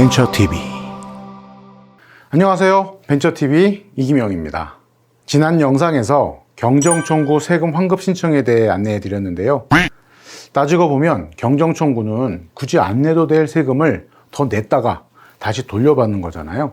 벤처TV 안녕하세요. 벤처TV 이기명입니다. 지난 영상에서 경정청구 세금 환급 신청에 대해 안내해 드렸는데요. 따지고 보면 경정청구는 굳이 안 내도 될 세금을 더 냈다가 다시 돌려받는 거잖아요.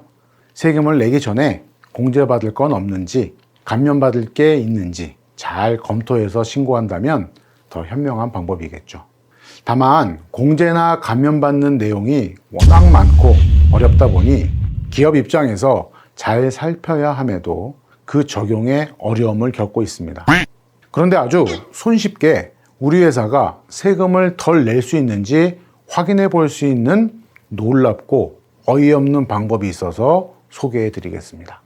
세금을 내기 전에 공제받을 건 없는지, 감면받을 게 있는지 잘 검토해서 신고한다면 더 현명한 방법이겠죠. 다만 공제나 감면받는 내용이 워낙 많고 어렵다 보니 기업 입장에서 잘 살펴야 함에도 그 적용에 어려움을 겪고 있습니다. 그런데 아주 손쉽게 우리 회사가 세금을 덜 낼 수 있는지 확인해 볼 수 있는 놀랍고 어이없는 방법이 있어서 소개해 드리겠습니다.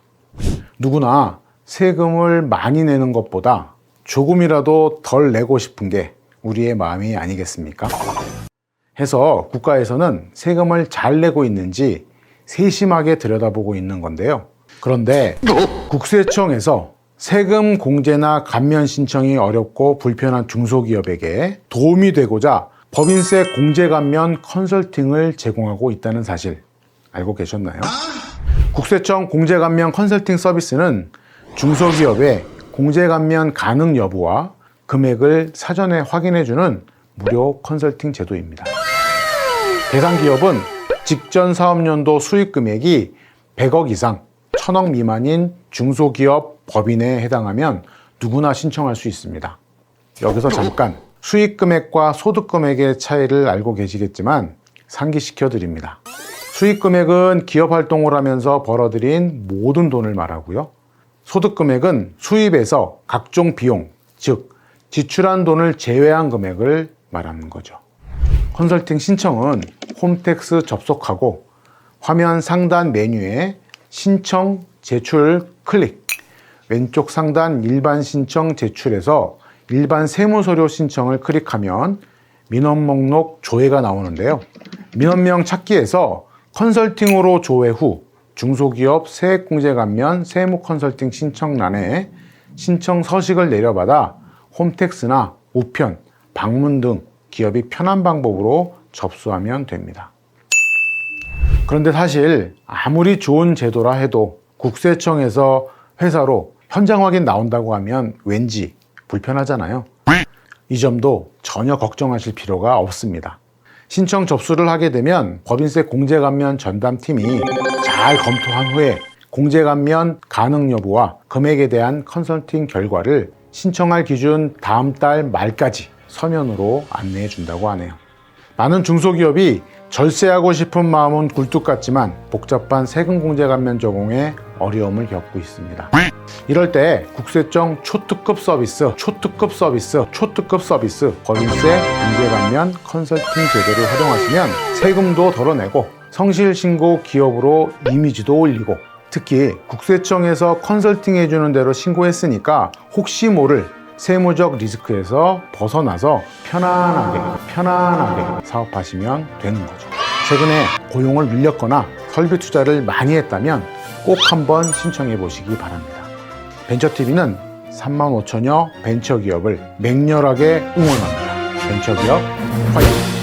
누구나 세금을 많이 내는 것보다 조금이라도 덜 내고 싶은 게 우리의 마음이 아니겠습니까? 해서 국가에서는 세금을 잘 내고 있는지 세심하게 들여다보고 있는 건데요. 그런데 국세청에서 세금 공제나 감면 신청이 어렵고 불편한 중소기업에게 도움이 되고자 법인세 공제 감면 컨설팅을 제공하고 있다는 사실 알고 계셨나요? 국세청 공제 감면 컨설팅 서비스는 중소기업의 공제 감면 가능 여부와 금액을 사전에 확인해주는 무료 컨설팅 제도입니다. 대상 기업은 직전 사업연도 수익 금액이 100억 이상, 1000억 미만인 중소기업 법인에 해당하면 누구나 신청할 수 있습니다. 여기서 잠깐 수익 금액과 소득 금액의 차이를 알고 계시겠지만 상기시켜 드립니다. 수익 금액은 기업 활동을 하면서 벌어들인 모든 돈을 말하고요. 소득 금액은 수입에서 각종 비용, 즉 지출한 돈을 제외한 금액을 말하는 거죠. 컨설팅 신청은 홈택스 접속하고 화면 상단 메뉴에 신청 제출 클릭 왼쪽 상단 일반 신청 제출에서 일반 세무서류 신청을 클릭하면 민원 목록 조회가 나오는데요. 민원명 찾기에서 컨설팅으로 조회 후 중소기업 세액공제 감면 세무 컨설팅 신청란에 신청 서식을 내려받아 홈택스나 우편, 방문 등 기업이 편한 방법으로 접수하면 됩니다. 그런데 사실 아무리 좋은 제도라 해도 국세청에서 회사로 현장 확인 나온다고 하면 왠지 불편하잖아요. 이 점도 전혀 걱정하실 필요가 없습니다. 신청 접수를 하게 되면 법인세 공제감면 전담팀이 잘 검토한 후에 공제감면 가능 여부와 금액에 대한 컨설팅 결과를 신청할 기준 다음 달 말까지 서면으로 안내해 준다고 하네요. 많은 중소기업이 절세하고 싶은 마음은 굴뚝 같지만 복잡한 세금 공제 감면 적용에 어려움을 겪고 있습니다. 이럴 때 국세청 초특급 서비스, 초특급 서비스, 초특급 서비스 법인세 공제 감면 컨설팅 제도를 활용하시면 세금도 덜어내고 성실 신고 기업으로 이미지도 올리고 특히 국세청에서 컨설팅 해 주는 대로 신고했으니까 혹시 모를 세무적 리스크에서 벗어나서 편안하게, 편안하게 사업하시면 되는 거죠. 최근에 고용을 늘렸거나 설비 투자를 많이 했다면 꼭 한번 신청해 보시기 바랍니다. 벤처TV는 3만 5천여 벤처기업을 맹렬하게 응원합니다. 벤처기업 화이팅!